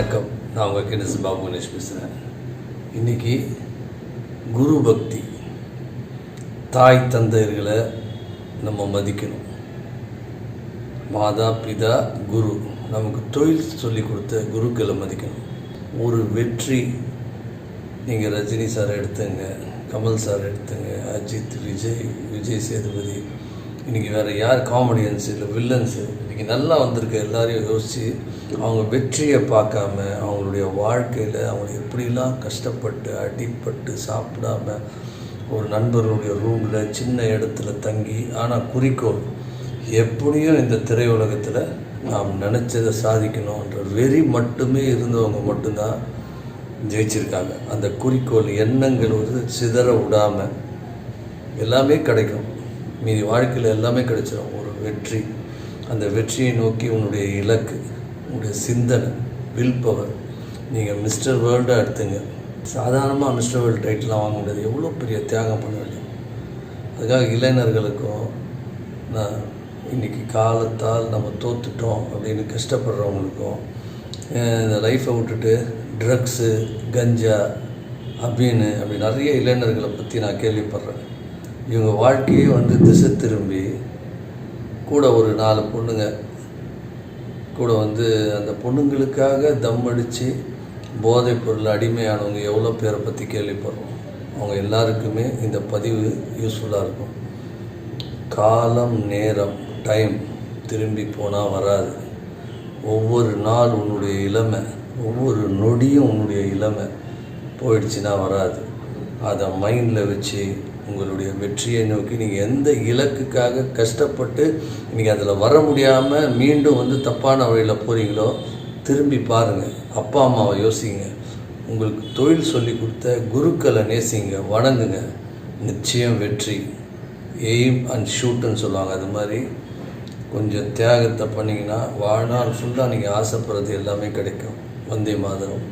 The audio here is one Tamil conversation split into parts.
நான் உங்கள் கிணசு பாபு கணேஷ் பேசுகிறேன் இன்றைக்கி குரு பக்தி தாய் தந்தையர்களை நம்ம மதிக்கணும். மாதா பிதா குரு நமக்கு தொழில் சொல்லி கொடுத்த குருக்களை மதிக்கணும். ஒரு வெற்றி நீங்கள் ரஜினி சார் எடுத்துங்க கமல் சார் எடுத்துங்க அஜித் விஜய் விஜய் சேதுபதி இன்றைக்கி வேறு யார் காமெடியன்ஸ் இல்லை வில்லன்ஸு இன்றைக்கி நல்லா வந்திருக்க எல்லாரையும் யோசித்து அவங்க வெற்றியை பார்க்காம அவங்களுடைய வாழ்க்கையில் அவங்க எப்படிலாம் கஷ்டப்பட்டு அடிப்பட்டு சாப்பிடாம ஒரு நண்பர்களுடைய ரூமில் சின்ன இடத்துல தங்கி ஆனால் குறிக்கோள் எப்படியும் இந்த திரையுலகத்தில் நாம் நினச்சதை சாதிக்கணுன்ற வெறி மட்டுமே இருந்தவங்க மட்டும்தான் ஜெயிச்சிருக்காங்க. அந்த குறிக்கோள் எண்ணங்கள் வந்து சிதற விடாமல் எல்லாமே கிடைக்கும். மீதி வாழ்க்கையில் எல்லாமே கிடைச்சிடும் ஒரு வெற்றி. அந்த வெற்றியை நோக்கி உன்னுடைய இலக்கு உன்னுடைய சிந்தனை வில் பவர் நீங்கள் மிஸ்டர் வேர்ல்டாக எடுத்துங்க. சாதாரணமாக மிஸ்டர் வேர்ல்டு டைட்டிலாம் வாங்க முடியாது. எவ்வளோ பெரிய தியாகம் பண்ண வேண்டும் அதுக்காக இளைஞர்களுக்கும் நான் இன்றைக்கி காலத்தால் நம்ம தோத்துட்டோம் அப்படின்னு கஷ்டப்படுறவங்களுக்கும் இந்த லைஃப்பை விட்டுட்டு ட்ரக்ஸு கஞ்சா அப்படின்னு அப்படி நிறைய இளைஞர்களை பற்றி நான் கேள்விப்படுறேன். இவங்க வாழ்க்கையே வந்து திசை திரும்பி கூட ஒரு நாலு பொண்ணுங்க கூட வந்து அந்த பொண்ணுங்களுக்காக தம் அடித்து போதைப் பொருள் அடிமையானவங்க எவ்வளோ பேரை பற்றி கேள்விப்படுறோம்? அவங்க எல்லாருக்குமே இந்த பதிவு யூஸ்ஃபுல்லாக இருக்கும். காலம் நேரம் டைம் திரும்பி போனால் வராது. ஒவ்வொரு நாள் உன்னுடைய இளமை ஒவ்வொரு நொடியும் உன்னுடைய இளமை போயிடுச்சுன்னா வராது. அதை மைண்டில் வச்சு உங்களுடைய வெற்றியை நோக்கி நீங்கள் எந்த இலக்குக்காக கஷ்டப்பட்டு நீங்கள் அதில் வர முடியாமல் மீண்டும் வந்து தப்பான வழியில் போகிறீங்களோ திரும்பி பாருங்கள் அப்பா அம்மாவை யோசிங்க. உங்களுக்கு தொழில் சொல்லி கொடுத்த குருக்களை நேசிங்க வணங்குங்க. நிச்சயம் வெற்றி. எய்ம் அண்ட் ஷூட்டுன்னு சொல்லுவாங்க அது மாதிரி. கொஞ்சம் தியாகத்தை பண்ணிங்கன்னா வாழ்நாள் ஃபுல்லாக நீங்கள் ஆசைப்படுறது எல்லாமே கிடைக்கும். வந்தே மாதரம்.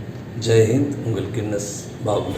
ஜெய்ஹிந்த் உங்கள் கின்னஸ் பாபு